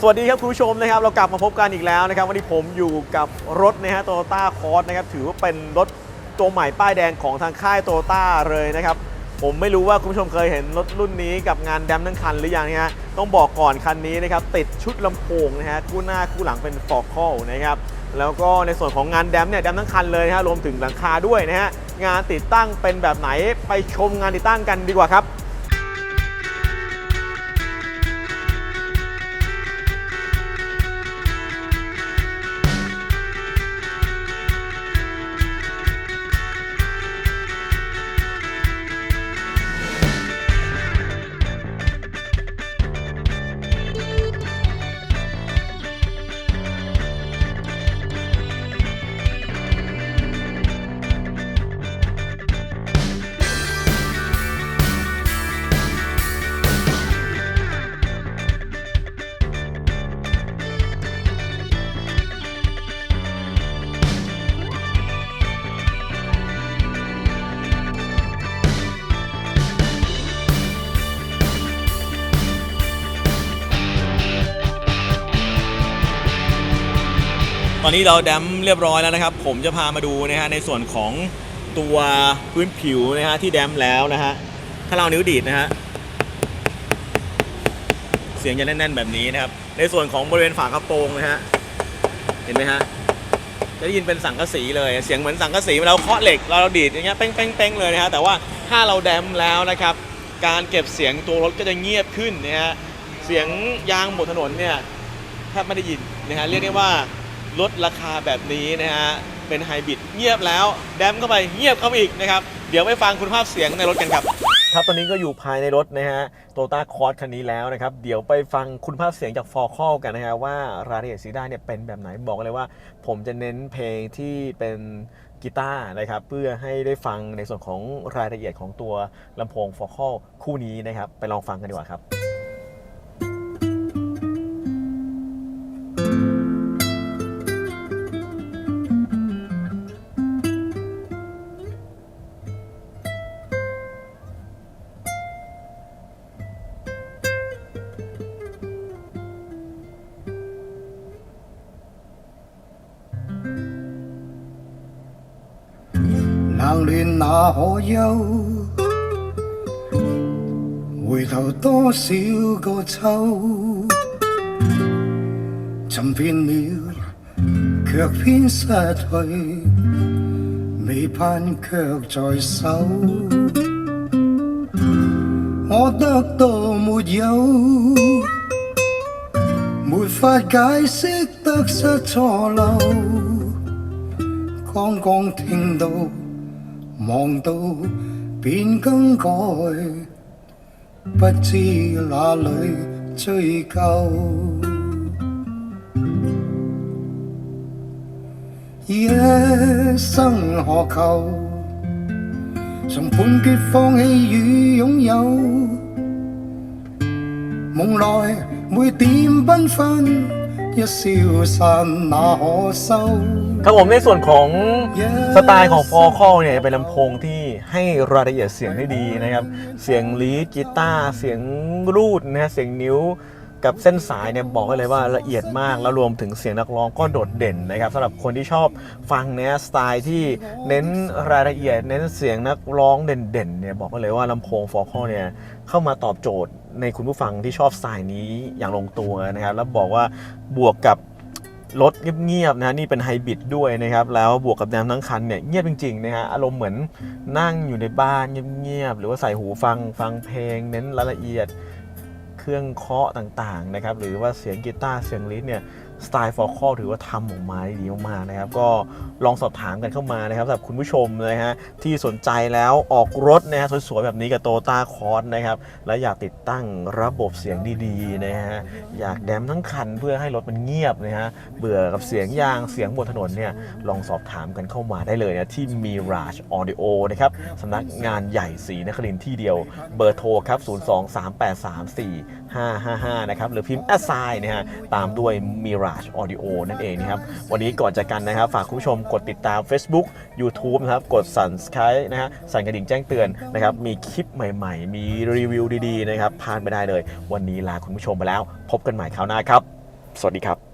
สวัสดีครับคุณผู้ชมนะครับเรากลับมาพบกันอีกแล้วนะครับวันนี้ผมอยู่กับรถนะฮะโตโยต้าคอร์สนะครับถือว่าเป็นรถตัวใหม่ป้ายแดงของทางค่ายโตโยต้าเลยนะครับผมไม่รู้ว่าคุณผู้ชมเคยเห็นรถรุ่นนี้กับงานแดมทั้งคันหรือยังนะฮะต้องบอกก่อนคันนี้นะครับติดชุดลำโพงนะฮะคู่หน้าคู่หลังเป็นฟอร์คอลนะครับแล้วก็ในส่วนของงานแดมเนี่ยแดมทั้งคันเลยนะฮะรวมถึงหลังคาด้วยนะฮะงานติดตั้งเป็นแบบไหนไปชมงานติดตั้งกันดีกว่าครับ อนนี้เราแดมเรียบร้อยแล้วนะครับ ผมจะพามาดูนะฮะในส่วนของตัวพื้นผิวนะฮะที่แดมแล้วนะฮะถ้าเรานิ้วดีดนะฮะเสียงจะแน่นๆแบบนี้นะครับ ในส่วนของบริเวณฝากระโปรงนะฮะเห็นไหมฮะจะได้ยินเป็นสังกะสีเลยเสียงเหมือนสังกะสีเวลาเราเคาะเหล็กเราดีดอย่างเงี้ยเป้งเป้งเป้งเลยนะฮะแต่ว่าถ้าเราแดมแล้วนะครับ การเก็บเสียงตัวรถก็จะเงียบขึ้นนะฮะเสียงยางบนถนนเนี่ยแทบไม่ได้ยินนะฮะเรียกได้ว่า ลดราคาแบบนี้นะฮะ เป็นไฮบริดเงียบแล้ว แดมเข้าไปเงียบเข้าไปอีกนะครับ เดี๋ยวไปฟังคุณภาพเสียงในรถกันครับ ครับตอนนี้ก็อยู่ภายในรถนะฮะโตต้าคอร์สคันนี้แล้วนะครับ เดี๋ยวไปฟังคุณภาพเสียงจากฟอร์คอลกันนะฮะว่ารายละเอียดสีด้าเนี่ยเป็นแบบไหนบอกเลยว่า ผมจะเน้นเพลงที่เป็นกีตาร์นะครับเพื่อให้ได้ฟังในส่วนของรายละเอียดของตัวลำโพงฟอร์คอลคู่นี้นะครับ ไปลองฟังกันดีกว่าครับ 冷暖哪可休？回頭多少個秋，寻遍了，卻偏失去，未盼卻在手。我得到沒有？沒法解釋得失錯漏。剛剛聽到，望到便更改，不知哪里追究。一生何求？從判決放棄與擁有，夢來每點繽紛， ครับผมในส่วนของสไตล์ของฟอร์คอลเนี่ยเป็นลำโพงที่ให้รายละเอียดเสียงได้ดีนะครับ เสียงลีดกีตาร์เสียงรูดนะฮะเสียงนิ้วกับเส้นสายเนี่ยบอกได้เลยว่าละเอียดมากแล้วรวมถึงเสียงนักร้องก็โดดเด่นนะครับสำหรับคนที่ชอบฟังเนี่ยสไตล์ที่เน้นรายละเอียด เน้นเสียงนักร้องเด่นๆเนี่ยบอกได้เลยว่าลำโพงฟอร์คอลเนี่ยเข้ามาตอบโจทย์ ในคุณผู้ฟังที่ชอบสไตล์นี้อย่างลงตัวนะครับ แล้วบอกว่าบวกกับรถเงียบๆนะนี่เป็นไฮบริดด้วยนะครับ แล้วบวกกับแนวทั้งคันเนี่ยเงียบจริงๆนะฮะอารมณ์เหมือนนั่งอยู่ในบ้านเงียบๆหรือว่าใส่หูฟังฟังเพลง เน้นรายละเอียด เครื่องเคาะต่างๆนะครับ หรือว่าเสียงกีตาร์เสียงลิสเนี่ยสไตล์ฟอร์คอถือว่าทำออกมาได้ดีมากๆนะครับ ก็ลองสอบถามกันเข้ามานะครับสำหรับคุณผู้ชมนะฮะที่สนใจแล้วออกรถนะฮะสวยๆ แบบนี้กับโตต้าคอร์สนะครับ และอยากติดตั้งระบบเสียงดีๆนะฮะอยากแดมทั้งคันเพื่อให้รถมันเงียบนะฮะเบื่อกับเสียงยางเสียงบนถนนเนี่ยลองสอบถามกันเข้ามาได้เลยนะที่ Mirage Audio นะครับสำนักงานใหญ่ศรีนครินที่เดียวเบอร์โทรครับ 02383 555 นะครับ หรือพิมพ์ assign นะฮะตามด้วย Mirage Audio นั่นเองนะครับ วันนี้ก่อนจากกันนะครับ ฝากคุณผู้ชมกดติดตาม Facebook YouTube นะครับ กด Subscribe นะฮะสั่นกระดิ่งแจ้งเตือนนะครับ มีคลิปใหม่ๆ มีรีวิวดีๆ นะครับพลาดไม่ได้เลย วันนี้ลาคุณผู้ชมไปแล้ว พบกันใหม่คราวหน้าครับ สวัสดีครับ